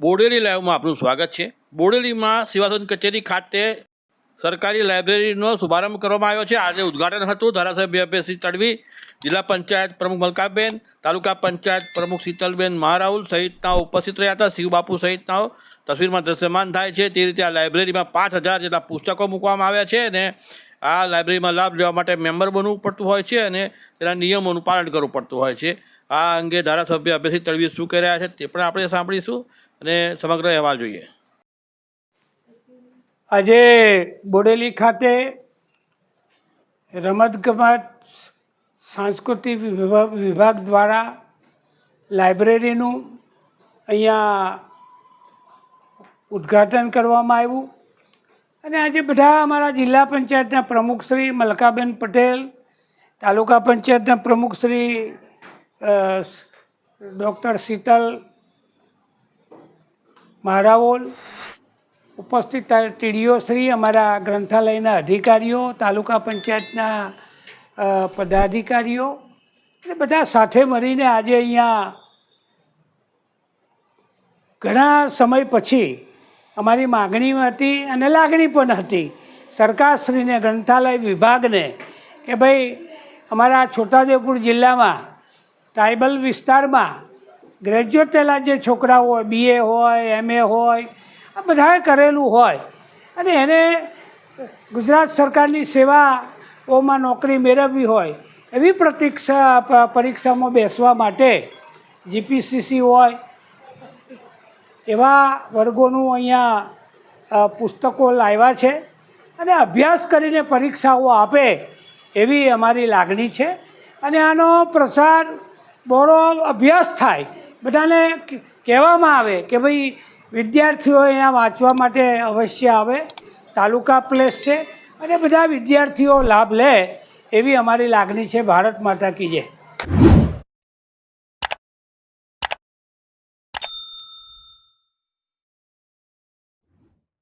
બોડેલી લાઈવમાં આપનું સ્વાગત છે. બોડેલીમાં સેવાસન કચેરી ખાતે સરકારી લાઇબ્રેરીનો શુભારંભ કરવામાં આવ્યો છે. આજે ઉદ્ઘાટન હતું. ધારાસભ્ય અભયસિંહ તડવી, જિલ્લા પંચાયત પ્રમુખ મલકાબેન, તાલુકા પંચાયત પ્રમુખ શીતલબેન મહારાઉલ સહિતનાઓ ઉપસ્થિત રહ્યા હતા. શિવબાપુ સહિતનાઓ તસવીરમાં દ્રશ્યમાન થાય છે. તે રીતે આ લાઇબ્રેરીમાં પાંચ હજાર જેટલા પુસ્તકો મૂકવામાં આવ્યા છે અને આ લાઇબ્રેરીમાં લાભ લેવા માટે મેમ્બર બનવું પડતું હોય છે અને તેના નિયમોનું પાલન કરવું પડતું હોય છે. આ અંગે ધારાસભ્ય અભયસિંહ તળવી શું કહી રહ્યા છે તે પણ આપણે સાંભળીશું અને સમગ્ર અહેવાલ જોઈએ. આજે બોડેલી ખાતે રમતગમત સાંસ્કૃતિક વિભાગ દ્વારા લાઇબ્રેરીનું અહીંયા ઉદ્ઘાટન કરવામાં આવ્યું. અને આજે બધા અમારા જિલ્લા પંચાયતના પ્રમુખ શ્રી મલકાબેન પટેલ, તાલુકા પંચાયતના પ્રમુખ શ્રી ડૉક્ટર શીતલ મારાઓલ ઉપસ્થિત ટીડીઓ શ્રી, અમારા ગ્રંથાલયના અધિકારીઓ, તાલુકા પંચાયતના પદાધિકારીઓ, અને બધા સાથે મળીને આજે અહીંયા ઘણા સમય પછી અમારી માગણી હતી અને લાગણી પણ હતી. સરકારશ્રીને, ગ્રંથાલય વિભાગને કે ભાઈ, અમારા છોટાઉદેપુર જિલ્લામાં, ટ્રાઇબલ વિસ્તારમાં ગ્રેજ્યુએટ થયેલા જે છોકરાઓ હોય બીએ હોય એમએ હોય, આ બધાએ કરેલું હોય. અને એને ગુજરાત સરકારની સેવાઓમાં નોકરી મેળવવી હોય, એવી પ્રતિક્ષા પરીક્ષામાં બેસવા માટે જીપીસીસી હોય એવા વર્ગોનું અહીંયા પુસ્તકો લાવ્યા છે અને અભ્યાસ કરીને પરીક્ષાઓ આપે એવી અમારી લાગણી છે. અને આનો પ્રસાર બહોળો અભ્યાસ થાય. બધાને કહેવામાં આવે કે ભાઈ વિદ્યાર્થીઓ અહીંયા વાંચવા માટે અવશ્ય આવે, તાલુકા પ્લેસ છે અને બધા વિદ્યાર્થીઓ લાભ લે એવી અમારી લાગણી છે. ભારત માતા કી જય.